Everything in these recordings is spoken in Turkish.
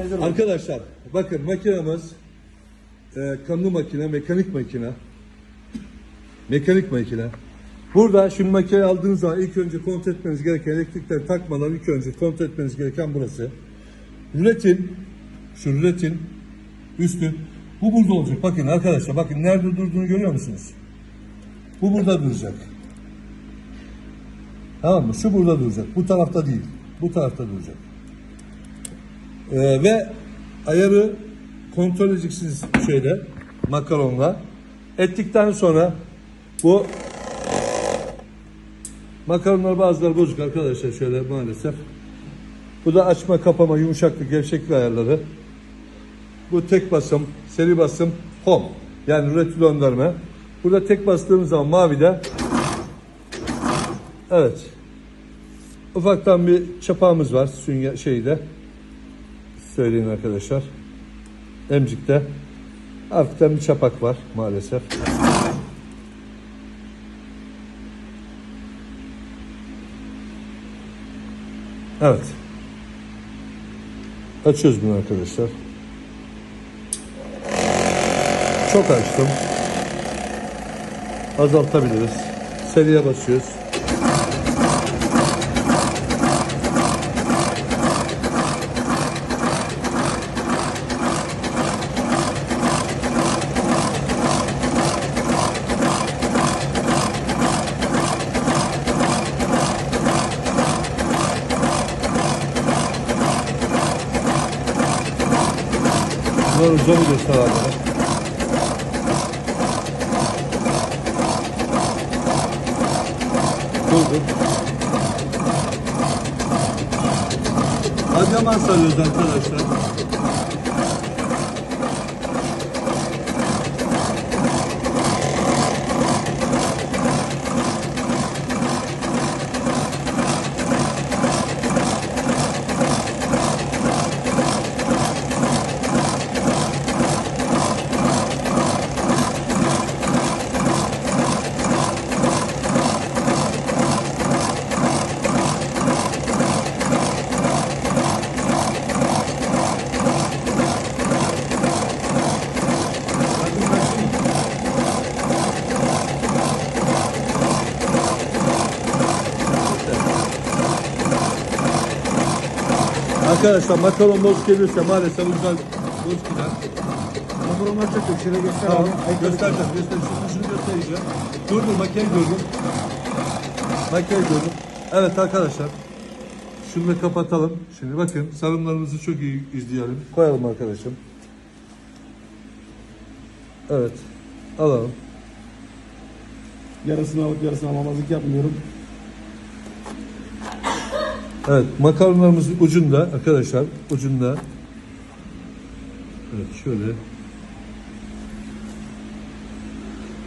Arkadaşlar bakın makinamız e, kanlı makine, mekanik makine. Mekanik makine. Burada şimdi makineyi aldığınız zaman ilk önce kontrol etmeniz gereken elektrikleri takmadan ilk önce kontrol etmeniz gereken burası. Rületin, şu rületin üstü bu burada olacak. Bakın arkadaşlar bakın nerede durduğunu görüyor musunuz? Bu burada duracak. Tamam mı? Şu burada duracak. Bu tarafta değil. Bu tarafta duracak. Ee, ve ayarı kontrol edeceksiniz şöyle makaronla. Ettikten sonra bu makaronlar bazıları bozuk arkadaşlar şöyle maalesef. Bu da açma kapama yumuşaklık gevşeklik ayarları. Bu tek basım, seri basım, home. Yani üretim döndürme. Burada tek bastığımız zaman mavide Evet. Ufaktan bir çapağımız var sünger şeyde. Söyleyin arkadaşlar. Emcikte. Hafiften bir çapak var maalesef. Evet. Açıyoruz bunu arkadaşlar. Çok açtım. Azaltabiliriz. Seriye basıyoruz. Bunlar uzamıyor sağlarda. Durdum. Adıyaman sarıyoruz arkadaşlar. Arkadaşlar makaron boz gelirse maalesef güzel boz gider. Hamurumlar çok yok. Şöyle göster Tamam, abi. Göstereceğim, göstereceğim. Şunu, göstereceğim. Durdur, makineyi durdur. Makineyi durdur. Evet arkadaşlar, şunu da kapatalım. Şimdi bakın, sarımlarımızı çok iyi izleyelim. Koyalım arkadaşım. Evet, alalım. Yarısını alıp yarısını almamazlık yapmıyorum. Evet, makaronlarımız ucunda arkadaşlar, ucunda. Evet, şöyle.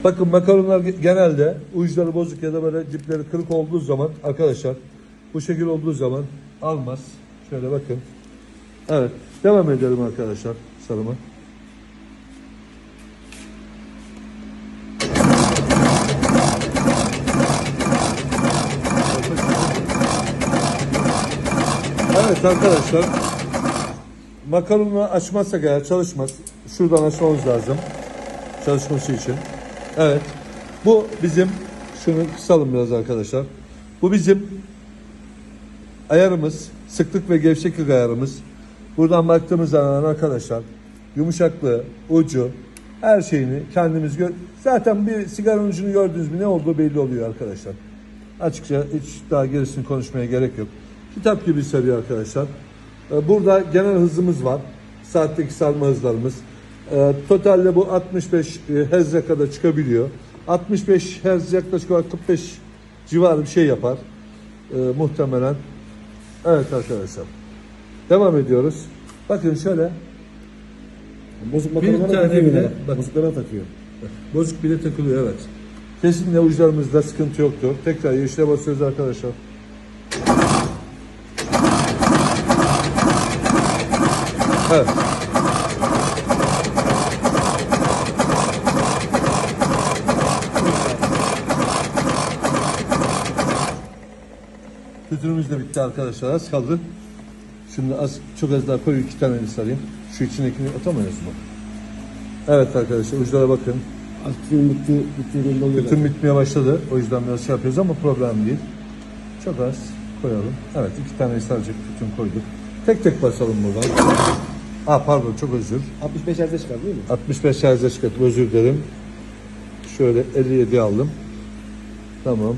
Bakın makaronlar ge- genelde uçları bozuk ya da böyle dipleri kırık olduğu zaman arkadaşlar bu şekil olduğu zaman almaz. Şöyle bakın. Evet, devam edelim arkadaşlar sarıma. Evet arkadaşlar. Makaronu açmazsak eğer çalışmaz. Şuradan açmamız lazım. Çalışması için. Evet. Bu bizim şunu kısalım biraz arkadaşlar. Bu bizim ayarımız. Sıklık ve gevşeklik ayarımız. Buradan baktığımız zaman arkadaşlar yumuşaklığı, ucu, her şeyini kendimiz gör. Zaten bir sigaranın ucunu gördünüz mü ne olduğu belli oluyor arkadaşlar. Açıkça hiç daha gerisini konuşmaya gerek yok. Kitap gibi sarıyor arkadaşlar. Ee, Burada genel hızımız var. Saatteki sarma hızlarımız. Ee, Totalde bu 65 Hz'e kadar çıkabiliyor. 65 Hz yaklaşık olarak 45 civarı bir şey yapar. Ee, muhtemelen. Evet arkadaşlar. Devam ediyoruz. Bakın şöyle. Bozuk Bir tane bile- bak. Bozuklara takıyor. Bozuk bile takılıyor evet. Kesinlikle uçlarımızda sıkıntı yoktur. Tekrar yeşile basıyoruz arkadaşlar. Evet. Tütünümüz de bitti arkadaşlar. Az kaldı. Şimdi az çok az daha koyu iki tane sarayım. Şu içindekini atamıyoruz mu? Evet arkadaşlar uçlara bakın. Aksiyon bitti, bitti belli oluyor. Bütün bitmeye başladı. O yüzden biraz şey yapıyoruz ama problem değil. Çok az koyalım. Evet iki tane saracak bütün koyduk. Tek tek basalım buradan. Aa pardon çok özür. 65 Hz'de çıkar değil mi? 65 Hz'e çıkartıp özür dilerim. Şöyle 57 aldım. Tamam.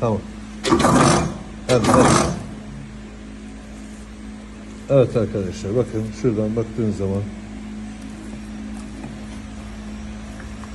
Tamam. Evet, evet. Evet arkadaşlar bakın şuradan baktığınız zaman